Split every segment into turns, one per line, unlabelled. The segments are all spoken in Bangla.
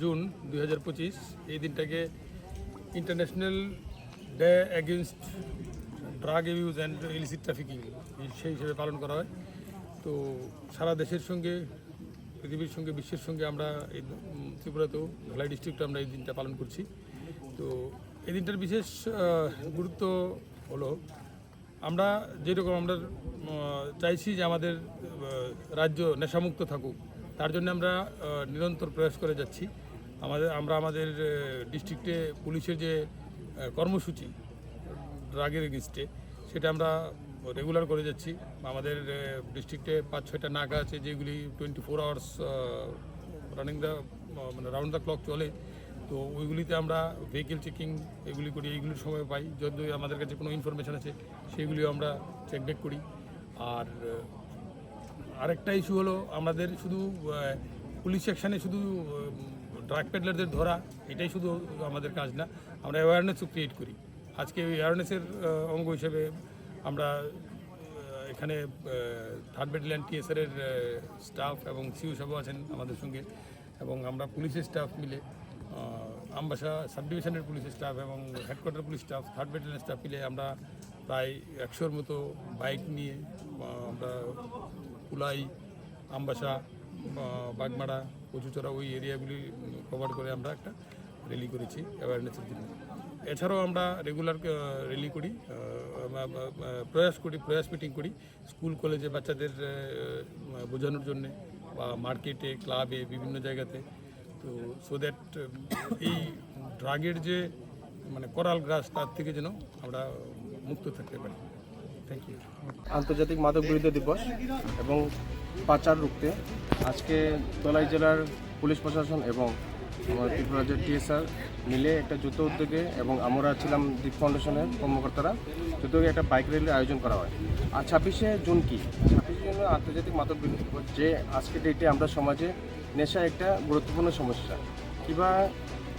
জুন দুই হাজার পঁচিশ, এই দিনটাকে international day against drug use and illicit trafficking সেই হিসেবে পালন করা হয়। তো সারা দেশের সঙ্গে, পৃথিবীর সঙ্গে, বিশ্বের সঙ্গে আমরা এই ত্রিপুরাতেও ধলাই ডিস্ট্রিক্টে আমরা এই দিনটা পালন করছি। তো এই দিনটার বিশেষ গুরুত্ব হলো, আমরা যেরকম আমরা চাইছি যে আমাদের রাজ্য নেশামুক্ত থাকুক। তার জন্য আমরা নিরন্তর প্রয়াস করে যাচ্ছি। আমাদের, আমরা আমাদের ডিস্ট্রিক্টে পুলিশের যে কর্মসূচি ড্রাগের এগেনস্টে সেটা আমরা রেগুলার করে যাচ্ছি। আমাদের ডিস্ট্রিক্টে পাঁচ, ছয়টা নাকা আছে, যেগুলি twenty four hours running the মানে রাউন্ড দ্য ক্লক চলে। তো ওইগুলিতে আমরা ভেহিকেল চেকিং এগুলি করি, এইগুলির সময় পাই। যদি আমাদের কাছে কোনো ইনফরমেশান আছে, সেগুলিও আমরা চেক ডেক করি। আর আরেকটা ইস্যু হলো আমাদের শুধু পুলিশ সেকশানে শুধু ড্রাগ পেডলারদের ধরা, এটাই শুধু আমাদের কাজ না, আমরা অ্যাওয়ারনেসও ক্রিয়েট করি। আজকে ওই অ্যাওয়ারনেসের অঙ্গ হিসেবে আমরা এখানে থার্ড ব্যাটালিয়ান টিএসআরের স্টাফ এবং সিউ সবও আছেন আমাদের সঙ্গে এবং আমরা পুলিশের স্টাফ মিলে আমবাসা সাব ডিভিশনের পুলিশের স্টাফ এবং headquarter police staff third battalion staff মিলে আমরা প্রায় একশোর মতো বাইক নিয়ে আমরা কুলাই, আমবাসা বাগমারা কচুচড়া ওই এরিয়াগুলি কভার করে আমরা একটা র্যালি করেছি অ্যাওয়ারনেসের জন্য। এছাড়াও আমরা রেগুলার র্যালি করি প্রয়াস করি, প্রয়াস মিটিং করি স্কুল কলেজে বাচ্চাদের বোঝানোর জন্যে বা মার্কেটে ক্লাবে বিভিন্ন জায়গাতে। তো সো দ্যাট এই ড্রাগের যে মানে করাল গ্রাস, তার থেকে যেন আমরা মুক্ত থাকতে পারি।
আন্তর্জাতিক মাদক বিরোধী দিবস এবং পাচার রুখতে আজকে তলাই জেলার পুলিশ প্রশাসন এবং ত্রিপুরা টিএসআর মিলে একটা যুদ্ধ উদ্যোগে এবং আমরা ছিলাম দ্বীপ ফাউন্ডেশনের কর্মকর্তারা যুদ্ধ একটা বাইক র্যালির আয়োজন করা হয়। আর ছাব্বিশে জুন কি? ছাব্বিশে জুন আন্তর্জাতিক মাদক বিরোধী যে আজকে ডেটে আমরা সমাজে নেশা একটা গুরুত্বপূর্ণ সমস্যা। কিবা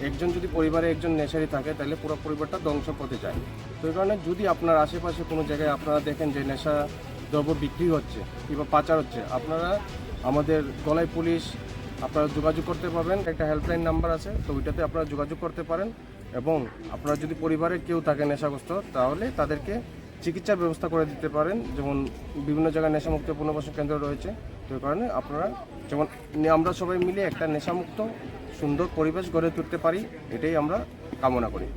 একজন যদি পরিবারে একজন নেশারি থাকে, তাহলে পুরো পরিবারটা ধ্বংস করতে যায়। তো এই কারণে যদি আপনার আশেপাশে কোনো জায়গায় আপনারা দেখেন যে নেশা দ্রব্য বিক্রি হচ্ছে কিংবা পাচার হচ্ছে, আপনারা আমাদের গলায় পুলিশ, আপনারা যোগাযোগ করতে পারবেন। একটা হেল্পলাইন নাম্বার আছে, তো ওইটাতে আপনারা যোগাযোগ করতে পারেন এবং আপনারা যদি পরিবারে কেউ থাকে নেশাগ্রস্ত, তাহলে তাদেরকে চিকিৎসার ব্যবস্থা করে দিতে পারেন। যেমন বিভিন্ন জায়গায় নেশামুক্ত পুনর্বাসন কেন্দ্র রয়েছে তো কারণে আপনারা যেমন আমরা সবাই মিলে একটা নেশামুক্ত, সুন্দর পরিবেশ গড়ে তুলতে পারি, এটাই আমরা কামনা করি।